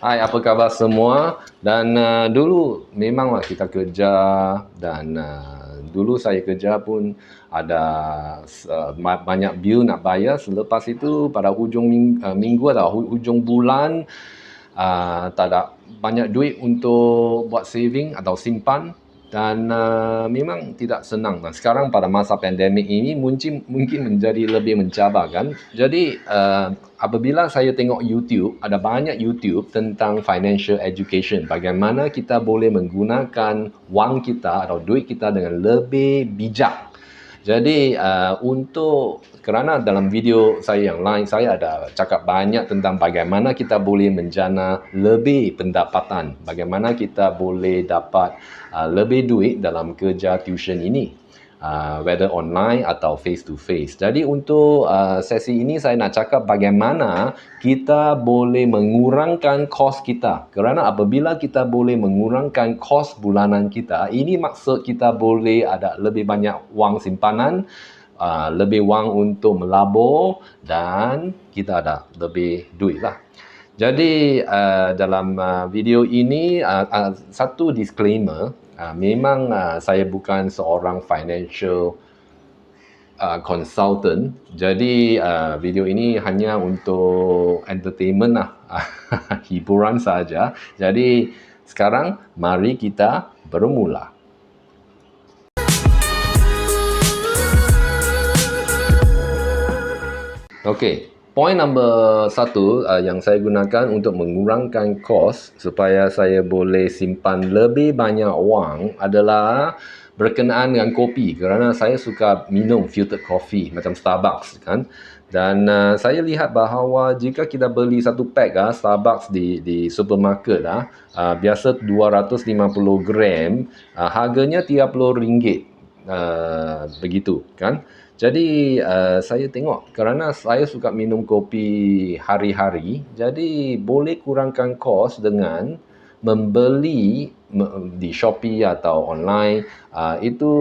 Hai, apa khabar semua? Dan uh, dulu memanglah kita kerja dan uh, dulu saya kerja pun ada uh, banyak bil nak bayar. Selepas itu pada hujung minggu, uh, minggu atau hujung bulan uh, tak ada banyak duit untuk buat saving atau simpan dan uh, memang tidak senang dan sekarang pada masa pandemik ini mungkin mungkin menjadi lebih mencabarkan. Jadi uh, apabila saya tengok YouTube ada banyak YouTube tentang financial education. Bagaimana kita boleh menggunakan wang kita atau duit kita dengan lebih bijak. Jadi uh, untuk kerana dalam video saya yang lain saya ada cakap banyak tentang bagaimana kita boleh menjana lebih pendapatan, bagaimana kita boleh dapat uh, lebih duit dalam kerja tuition ini. Uh, whether online atau face to face. Jadi untuk uh, sesi ini saya nak cakap bagaimana kita boleh mengurangkan kos kita. Kerana apabila kita boleh mengurangkan kos bulanan kita, ini maksud kita boleh ada lebih banyak wang simpanan uh, lebih wang untuk melabur dan kita ada lebih duit lah. Jadi uh, dalam uh, video ini uh, uh, satu disclaimer, uh, memang uh, saya bukan seorang financial uh, consultant. Jadi uh, video ini hanya untuk entertainment lah, hiburan saja. Jadi sekarang mari kita bermula. Okey, point number satu uh, yang saya gunakan untuk mengurangkan kos supaya saya boleh simpan lebih banyak wang adalah berkenaan dengan kopi. Kerana saya suka minum filtered coffee macam Starbucks kan? Dan uh, saya lihat bahawa jika kita beli satu pack ah uh, Starbucks di di supermarket ah uh, biasa 250 gram uh, harganya RM30 uh, begitu kan jadi uh, saya tengok kerana saya suka minum kopi hari-hari, jadi boleh kurangkan kos dengan membeli di Shopee atau online. Uh, itu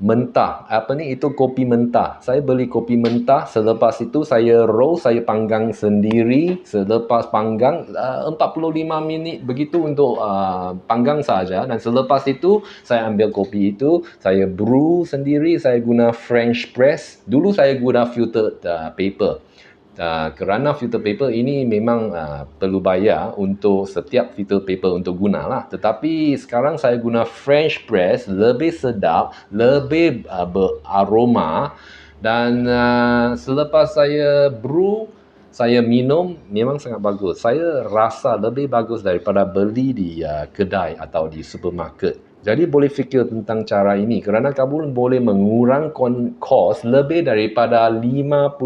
mentah. Apa ni? Itu kopi mentah. Saya beli kopi mentah. Selepas itu saya roast, saya panggang sendiri. Selepas panggang uh, 45 minit begitu untuk uh, panggang saja. Dan selepas itu saya ambil kopi itu, saya brew sendiri. Saya guna French press. Dulu saya guna filtered uh, paper. Uh, kerana filter paper ini memang uh, perlu bayar untuk setiap filter paper untuk guna lah. Tetapi sekarang saya guna French press lebih sedap, lebih uh, beraroma dan uh, selepas saya brew, saya minum memang sangat bagus. Saya rasa lebih bagus daripada beli di uh, kedai atau di supermarket. Jadi boleh fikir tentang cara ini kerana kamu boleh mengurangkan kos lebih daripada 50%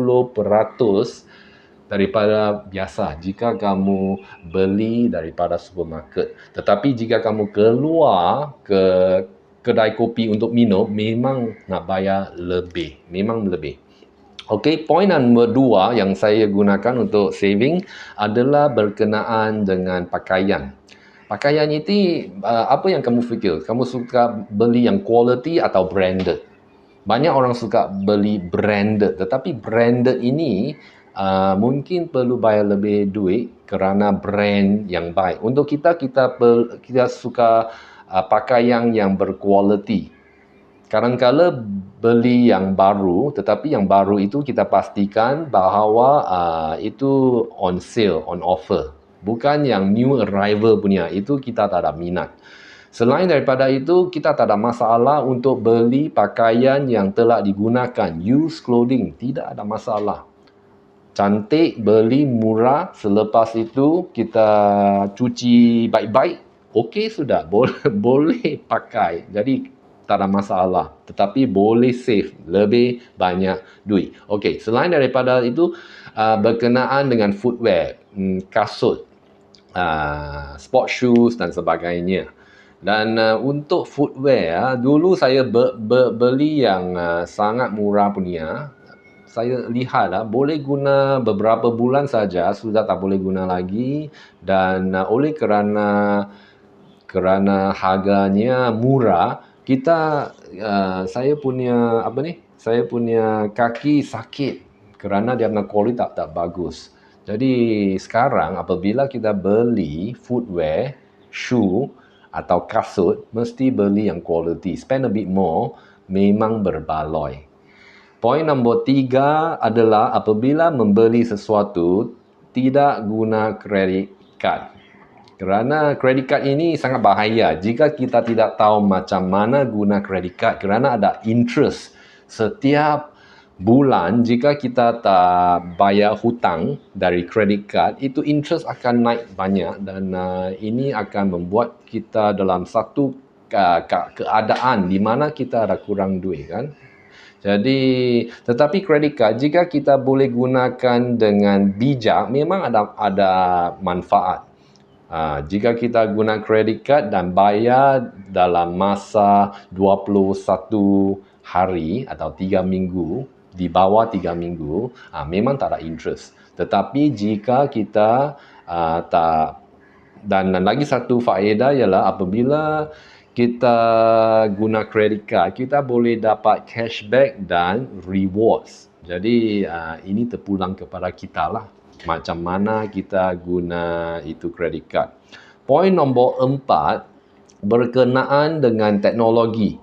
daripada biasa jika kamu beli daripada supermarket. Tetapi jika kamu keluar ke kedai kopi untuk minum, memang nak bayar lebih. Memang lebih. Okey, poin nombor dua yang saya gunakan untuk saving adalah berkenaan dengan pakaian. Pakaian itu uh, apa yang kamu fikir? Kamu suka beli yang quality atau branded? Banyak orang suka beli branded, tetapi branded ini uh, mungkin perlu bayar lebih duit kerana brand yang baik. Untuk kita kita per, kita suka uh, pakaian yang berkualiti. Kadang-kala beli yang baru, tetapi yang baru itu kita pastikan bahawa uh, itu on sale, on offer bukan yang new arrival punya. Itu kita tak ada minat. Selain daripada itu kita tak ada masalah untuk beli pakaian yang telah digunakan. Used clothing tidak ada masalah. Cantik beli murah. Selepas itu kita cuci baik-baik. Okey sudah boleh boleh pakai. Jadi tak ada masalah. Tetapi boleh save lebih banyak duit. Okey selain daripada itu uh, berkenaan dengan footwear hmm, kasut uh, sport shoes dan sebagainya. Dan uh, untuk footwear, uh, dulu saya be- be- beli yang uh, sangat murah punya. Saya lihat uh, boleh guna beberapa bulan saja, sudah tak boleh guna lagi. Dan uh, oleh kerana kerana harganya murah, kita uh, saya punya apa ni? Saya punya kaki sakit kerana dia punya kualiti tak tak bagus. Jadi sekarang apabila kita beli footwear, shoe atau kasut, mesti beli yang quality. Spend a bit more, memang berbaloi. Poin nombor tiga adalah apabila membeli sesuatu, tidak guna kredit card. Kerana kredit card ini sangat bahaya jika kita tidak tahu macam mana guna kredit card kerana ada interest setiap bulan jika kita tak bayar hutang dari kredit card itu interest akan naik banyak dan uh, ini akan membuat kita dalam satu uh, keadaan di mana kita ada kurang duit kan? Jadi tetapi kredit card jika kita boleh gunakan dengan bijak memang ada ada manfaat. Ha, jika kita guna kredit card dan bayar dalam masa 21 hari atau 3 minggu, di bawah 3 minggu, ha, memang tak ada interest. Tetapi jika kita uh, tak dan, dan lagi satu faedah ialah apabila kita guna kredit card, kita boleh dapat cashback dan rewards. Jadi uh, ini terpulang kepada kita lah macam mana kita guna itu credit card. Poin nombor empat berkenaan dengan teknologi.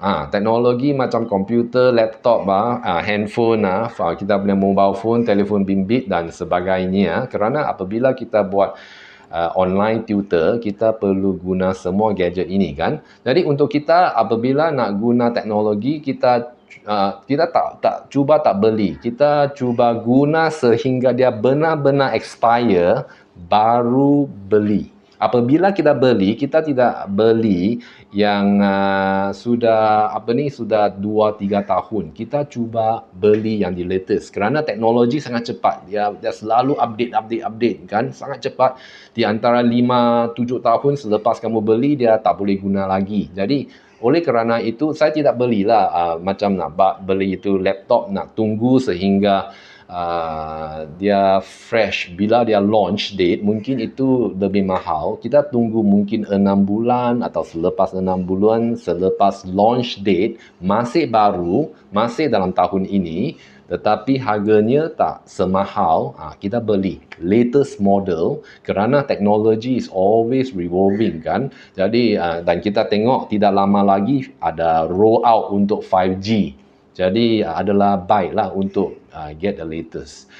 Ha, teknologi macam komputer, laptop, ha, handphone, ha, kita punya mobile phone, telefon bimbit dan sebagainya. Kerana apabila kita buat uh, online tutor, kita perlu guna semua gadget ini kan. Jadi untuk kita apabila nak guna teknologi, kita uh, kita tak tak cuba tak beli kita cuba guna sehingga dia benar-benar expire baru beli apabila kita beli kita tidak beli yang uh, sudah apa ni sudah 2 3 tahun. Kita cuba beli yang di latest. Kerana teknologi sangat cepat. Dia dia selalu update update update kan? Sangat cepat. Di antara 5 7 tahun selepas kamu beli dia tak boleh guna lagi. Jadi oleh kerana itu saya tidak belilah uh, macam nak beli itu laptop nak tunggu sehingga uh, dia fresh. Bila dia launch date mungkin itu lebih mahal. Kita tunggu mungkin 6 bulan atau selepas 6 bulan selepas launch date masih baru masih dalam tahun ini tetapi harganya tak semahal. Ha, kita beli latest model kerana teknologi is always revolving kan? Jadi uh, dan kita tengok tidak lama lagi ada roll out untuk 5G jadi uh, adalah baiklah untuk uh, get the latest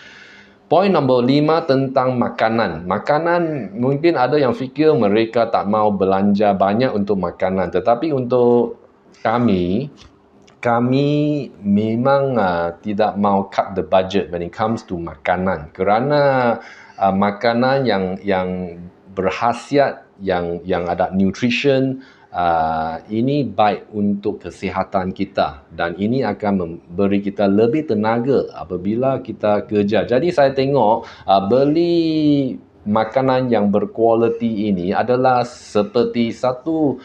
Poin nombor lima tentang makanan. Makanan mungkin ada yang fikir mereka tak mau belanja banyak untuk makanan. Tetapi untuk kami, kami memang uh, tidak mau cut the budget when it comes to makanan kerana uh, makanan yang yang berhasiat yang yang ada nutrition uh, ini baik untuk kesihatan kita dan ini akan memberi kita lebih tenaga apabila kita kerja. Jadi saya tengok uh, beli makanan yang berkualiti ini adalah seperti satu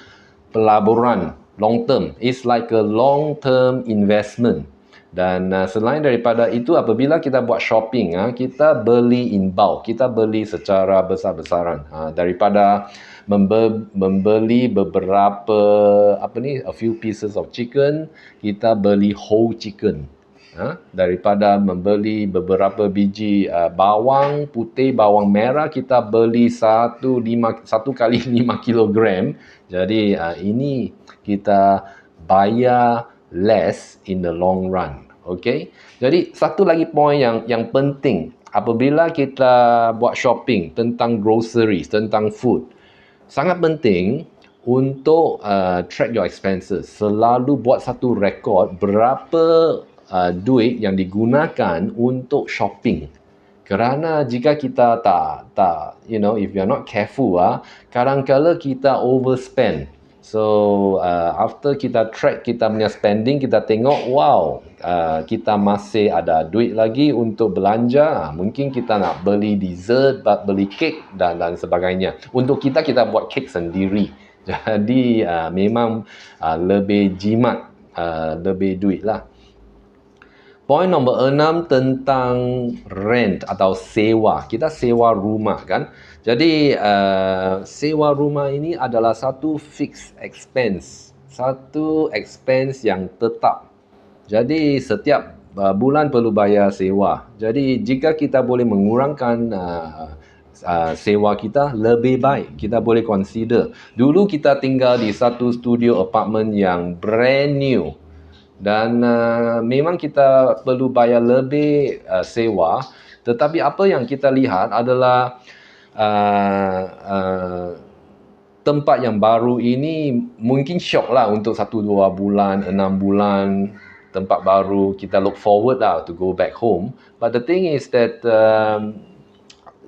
pelaburan long term. It's like a long term investment. Dan uh, selain daripada itu apabila kita buat shopping uh, kita beli in bulk, kita beli secara besar-besaran uh, daripada membe- membeli beberapa apa ni a few pieces of chicken, kita beli whole chicken. Ha? daripada membeli beberapa biji uh, bawang putih, bawang merah, kita beli satu, lima, satu kali lima kilogram. Jadi uh, ini kita bayar less in the long run. Okay? Jadi satu lagi point yang yang penting apabila kita buat shopping tentang groceries, tentang food, sangat penting untuk uh, track your expenses. Selalu buat satu rekod berapa uh, duit yang digunakan untuk shopping. Kerana jika kita tak tak you know if you are not careful ah kadang-kala kita overspend. So uh, after kita track kita punya spending kita tengok wow uh, kita masih ada duit lagi untuk belanja. Mungkin kita nak beli dessert, beli cake dan dan sebagainya. Untuk kita kita buat cake sendiri. Jadi uh, memang uh, lebih jimat uh, lebih duit lah. Poin nombor enam tentang rent atau sewa. Kita sewa rumah kan. Jadi uh, sewa rumah ini adalah satu fixed expense. Satu expense yang tetap. Jadi setiap uh, bulan perlu bayar sewa. Jadi jika kita boleh mengurangkan uh, uh, sewa kita lebih baik. Kita boleh consider. Dulu kita tinggal di satu studio apartment yang brand new dan uh, memang kita perlu bayar lebih uh, sewa. Tetapi apa yang kita lihat adalah uh, uh, tempat yang baru ini mungkin syok lah untuk satu dua bulan, enam bulan tempat baru kita look forward lah to go back home. But the thing is that um,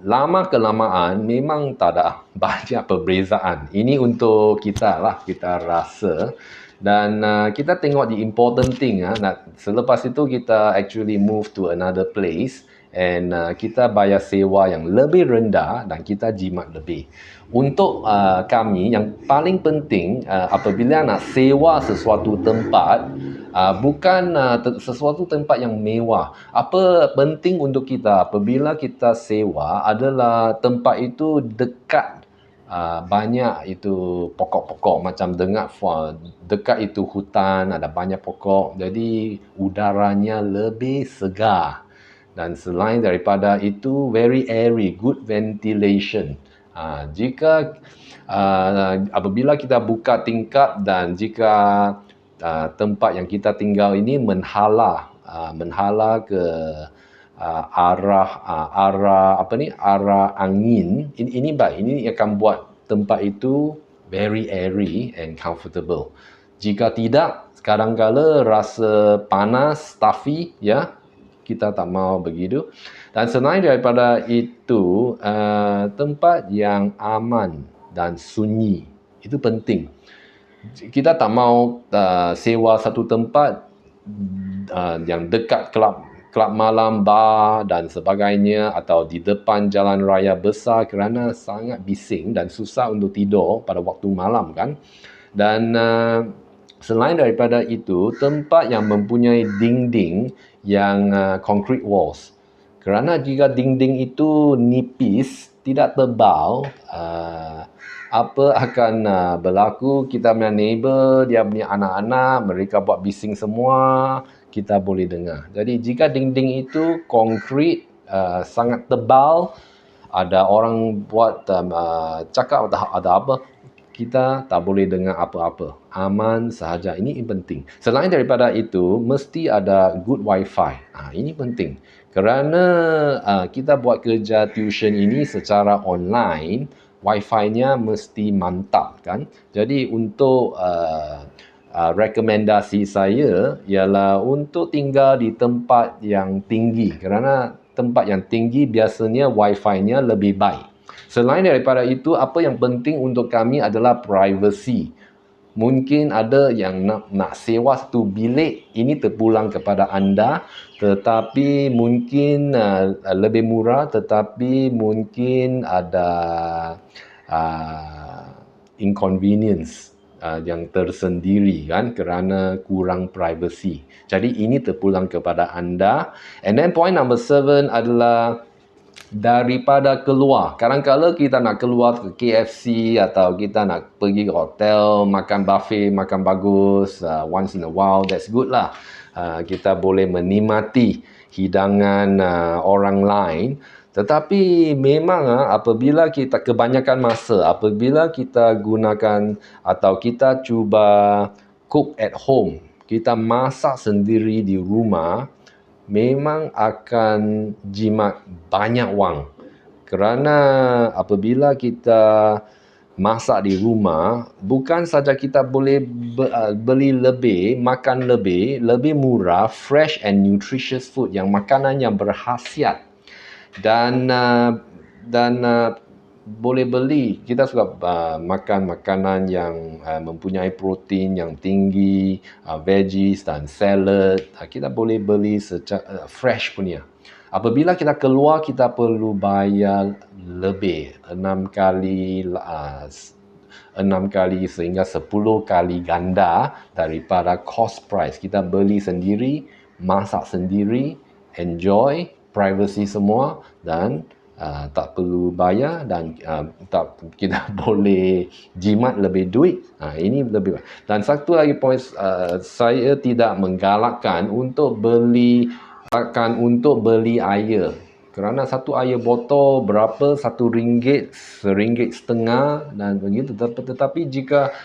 lama kelamaan memang tak ada banyak perbezaan. Ini untuk kita lah kita rasa dan uh, kita tengok the important thing ah uh, selepas itu kita actually move to another place and uh, kita bayar sewa yang lebih rendah dan kita jimat lebih. Untuk uh, kami yang paling penting uh, apabila nak sewa sesuatu tempat uh, bukan uh, te- sesuatu tempat yang mewah. Apa penting untuk kita apabila kita sewa adalah tempat itu dekat uh, banyak itu pokok-pokok macam dengar dekat itu hutan ada banyak pokok. Jadi udaranya lebih segar. Dan selain daripada itu very airy good ventilation. Ha, jika uh, apabila kita buka tingkap dan jika uh, tempat yang kita tinggal ini menhala uh, menhala ke uh, arah uh, arah apa ni arah angin ini ini baik ini akan buat tempat itu very airy and comfortable jika tidak kadang kala rasa panas stuffy ya kita tak mau begitu. Dan selain daripada itu, uh, tempat yang aman dan sunyi itu penting. Kita tak mau uh, sewa satu tempat uh, yang dekat kelab kelab malam, bar dan sebagainya atau di depan jalan raya besar kerana sangat bising dan susah untuk tidur pada waktu malam kan. Dan uh, selain daripada itu, tempat yang mempunyai dinding yang uh, concrete walls. Kerana jika dinding itu nipis, tidak tebal, uh, apa akan uh, berlaku? Kita punya neighbor, dia punya anak-anak, mereka buat bising semua, kita boleh dengar. Jadi jika dinding itu concrete, uh, sangat tebal, ada orang buat um, uh, cakap ada, ada apa, kita tak boleh dengar apa-apa. Aman sahaja. Ini penting. Selain daripada itu, mesti ada good wifi. Ha, ini penting. Kerana uh, kita buat kerja tuition ini secara online, wifi-nya mesti mantap kan. Jadi untuk uh, uh, rekomendasi saya ialah untuk tinggal di tempat yang tinggi. Kerana tempat yang tinggi biasanya wifi-nya lebih baik. Selain daripada itu, apa yang penting untuk kami adalah privacy. Mungkin ada yang nak, nak sewa satu bilik, ini terpulang kepada anda. Tetapi mungkin uh, lebih murah, tetapi mungkin ada uh, inconvenience uh, yang tersendiri kan kerana kurang privacy. Jadi ini terpulang kepada anda. And then point number seven adalah daripada keluar. Kadang-kadang kita nak keluar ke KFC atau kita nak pergi ke hotel, makan buffet, makan bagus, uh, once in a while, that's good lah. Uh, kita boleh menikmati hidangan uh, orang lain. Tetapi memang uh, apabila kita kebanyakan masa, apabila kita gunakan atau kita cuba cook at home, kita masak sendiri di rumah, memang akan jimat banyak wang. Kerana apabila kita masak di rumah, bukan saja kita boleh uh, beli lebih, makan lebih, lebih murah, fresh and nutritious food yang makanan yang berkhasiat. Dan uh, dan uh, boleh beli. Kita suka uh, makan makanan yang uh, mempunyai protein yang tinggi uh, veggies dan salad. Uh, kita boleh beli secara uh, fresh punya. Apabila kita keluar kita perlu bayar lebih. Enam kali uh, enam kali sehingga sepuluh kali ganda daripada cost price. Kita beli sendiri masak sendiri enjoy privacy semua dan uh, tak perlu bayar dan uh, tak kita boleh jimat lebih duit. Uh, ini lebih dan satu lagi poin uh, saya tidak menggalakkan untuk beli akan untuk beli air. Kerana satu air botol berapa? Satu ringgit seringgit setengah dan begitu. Tetapi jika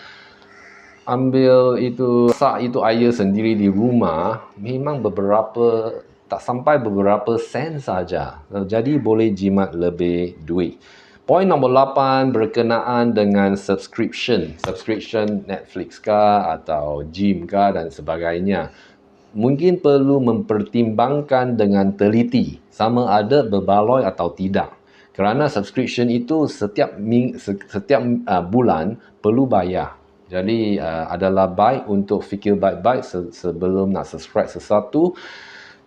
ambil itu sak itu air sendiri di rumah memang beberapa tak sampai beberapa sen saja jadi boleh jimat lebih duit Poin nombor 8 berkenaan dengan subscription. Subscription Netflix kah atau gym kah dan sebagainya mungkin perlu mempertimbangkan dengan teliti sama ada berbaloi atau tidak. Kerana subscription itu setiap ming, setiap uh, bulan perlu bayar. Jadi uh, adalah baik untuk fikir baik-baik sebelum nak subscribe sesuatu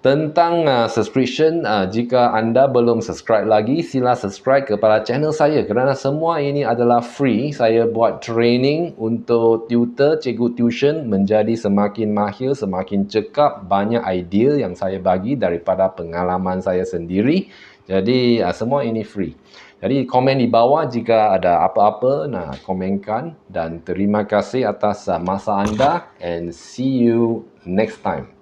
tentang uh, subscription uh, jika anda belum subscribe lagi sila subscribe kepada channel saya. Kerana semua ini adalah free saya buat training untuk tutor cikgu tuition menjadi semakin mahir semakin cekap banyak idea yang saya bagi daripada pengalaman saya sendiri. Jadi uh, semua ini free. Jadi komen di bawah jika ada apa-apa nak komenkan dan terima kasih atas uh, masa anda and see you next time